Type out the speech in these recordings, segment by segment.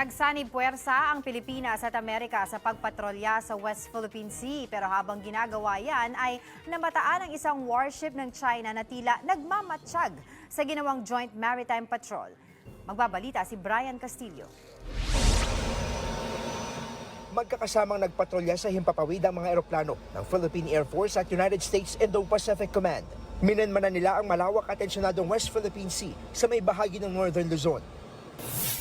Nagsanib puwersa ang Pilipinas at Amerika sa pagpatrolya sa West Philippine Sea pero habang ginagawa yan ay namataan ang isang warship ng China na tila nagmamatsyag sa ginawang Joint Maritime Patrol. Magbabalita si Brian Castillo. Magkakasamang nagpatrolya sa himpapawid ang mga eroplano ng Philippine Air Force at United States Indo-Pacific Command. Minenmanan nila ang malawak at tensyonadong West Philippine Sea sa may bahagi ng Northern Luzon.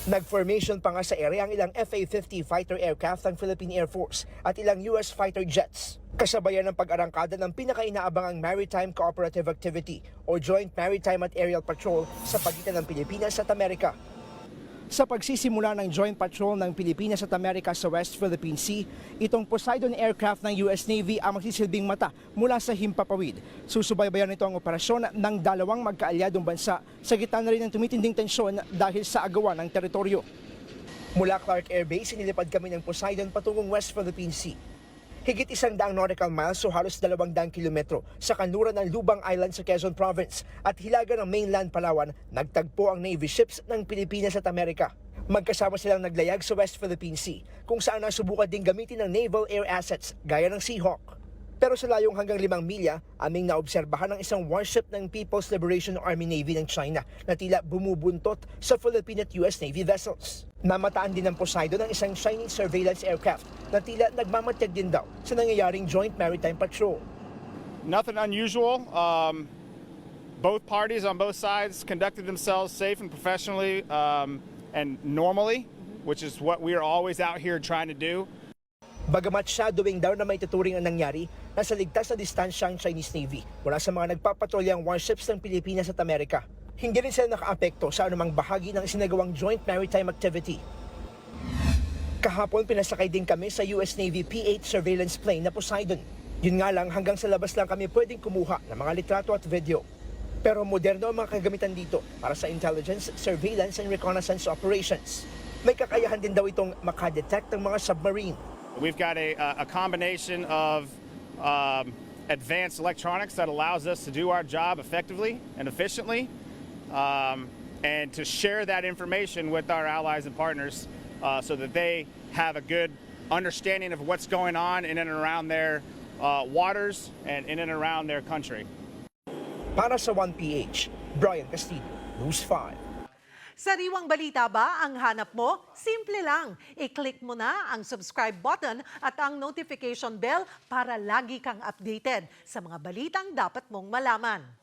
Nag-formation pa nga sa area ang ilang FA-50 fighter aircraft ng Philippine Air Force at ilang US fighter jets. Kasabayan ng pag-arangkada ng pinakainaabangang Maritime Cooperative Activity o Joint Maritime at Aerial Patrol sa pagitan ng Pilipinas at Amerika. Sa pagsisimula ng Joint Patrol ng Pilipinas at Amerika sa West Philippine Sea, itong Poseidon aircraft ng US Navy ang magsisilbing mata mula sa Himpapawid. Susubaybayan nito ang operasyon ng dalawang magkaalyadong bansa sa gitna na rin ng tumitinding tensyon dahil sa agawan ng teritoryo. Mula Clark Air Base, inilipad kami ng Poseidon patungong West Philippine Sea. Higit isang daang nautical miles o halos dalawang daang kilometro sa kanluran ng Lubang Island sa Quezon Province at hilaga ng mainland Palawan, nagtagpo ang Navy ships ng Pilipinas at Amerika. Magkasama silang naglayag sa West Philippine Sea kung saan nasubukan din gamitin ng naval air assets gaya ng Seahawk. Pero sa layong hanggang limang milya, aming naobserbahan ng isang warship ng People's Liberation Army Navy ng China na tila bumubuntot sa Philippine at US Navy vessels. Namataan din ng Poseidon ng isang Chinese surveillance aircraft na tila nagmamatag din daw sa nangyayaring Joint Maritime Patrol. Nothing unusual. Um, both parties on both sides conducted themselves safe and professionally um, and normally, which is what we are always out here trying to do. Bagamat shadowing daw na may tuturing ang nangyari, nasa ligtas na distansya ang Chinese Navy mula sa mga nagpapatrolyang warships ng Pilipinas at Amerika. Hindi rin sila nakaapekto sa anumang bahagi ng isinagawang joint maritime activity. Kahapon pinasakay din kami sa US Navy P-8 surveillance plane na Poseidon. Yun nga lang hanggang sa labas lang kami pwedeng kumuha ng mga litrato at video. Pero moderno ang mga kagamitan dito para sa intelligence, surveillance and reconnaissance operations. May kakayahan din daw itong makadetect ng mga submarine We've got a, a combination of um, advanced electronics that allows us to do our job effectively and efficiently, um, and to share that information with our allies and partners uh, so that they have a good understanding of what's going on in and around their uh, waters and in and around their country. Para sa 1PH, Brian Castillo, News 5. Sariwang balita ba ang hanap mo? Simple lang. I-click mo na ang subscribe button at ang notification bell para lagi kang updated sa mga balitang dapat mong malaman.